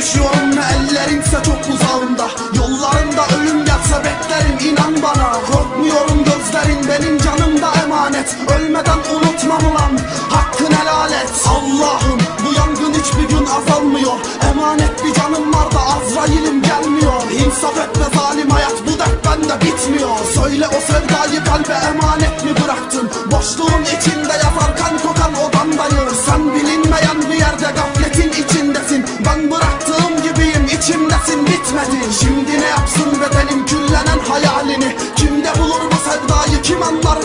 Düşüyorum ve ellerimse çok uzağımda Yollarımda ölüm yatsa beklerim inan bana. Korkmuyorum gözlerin benim canımda emanet. Ölmeden unutmam ulan hakkın helal et. Allah'ım bu yangın hiçbir gün azalmıyor. Emanet bir canım var da Azrail'im gelmiyor. İnsaf etme zalim bitmedin Şimdi ne yapsın bedenim küllenen hayalini? Kimde bulur bu sevdayı kim anlar